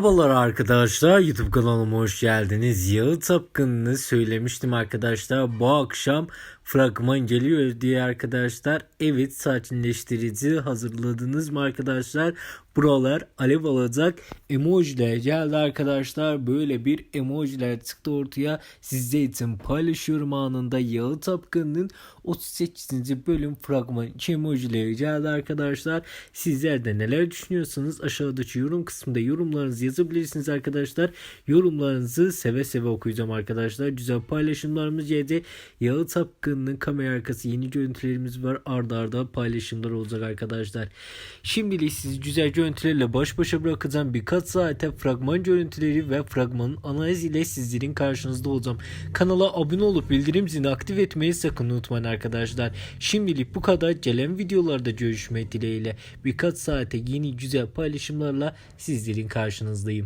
Merhabalar arkadaşlar YouTube kanalıma hoş geldiniz. Yağı Tapkın'ını söylemiştim arkadaşlar. Bu akşam fragman geliyor diye arkadaşlar. Evet sakinleştirici hazırladınız mı arkadaşlar? Buralar alev alacak emojiler geldi arkadaşlar. Böyle bir emojiler çıktı ortaya. Sizler için paylaşıyorum anında Yağı Tapkın'ın 38. bölüm fragman emojileri geldi arkadaşlar. Sizler de neler düşünüyorsunuz? Aşağıdaki yorum kısmında yorumlarınızı yazabilirsiniz arkadaşlar. Yorumlarınızı seve seve okuyacağım arkadaşlar. Güzel paylaşımlarımız geldi. Yağı Tapkın'ın kamera arkası yeni görüntülerimiz var. Arda arda paylaşımlar olacak arkadaşlar. Şimdilik sizi güzel görüntülerle baş başa bırakacağım. Birkaç saate fragman görüntüleri ve fragmanın analiz ile sizlerin karşınızda olacağım. Kanala abone olup bildirim zilini aktif etmeyi sakın unutmayın arkadaşlar. Şimdilik bu kadar. Gelen videolarda görüşmek dileğiyle. Birkaç saate yeni güzel paylaşımlarla sizlerin The.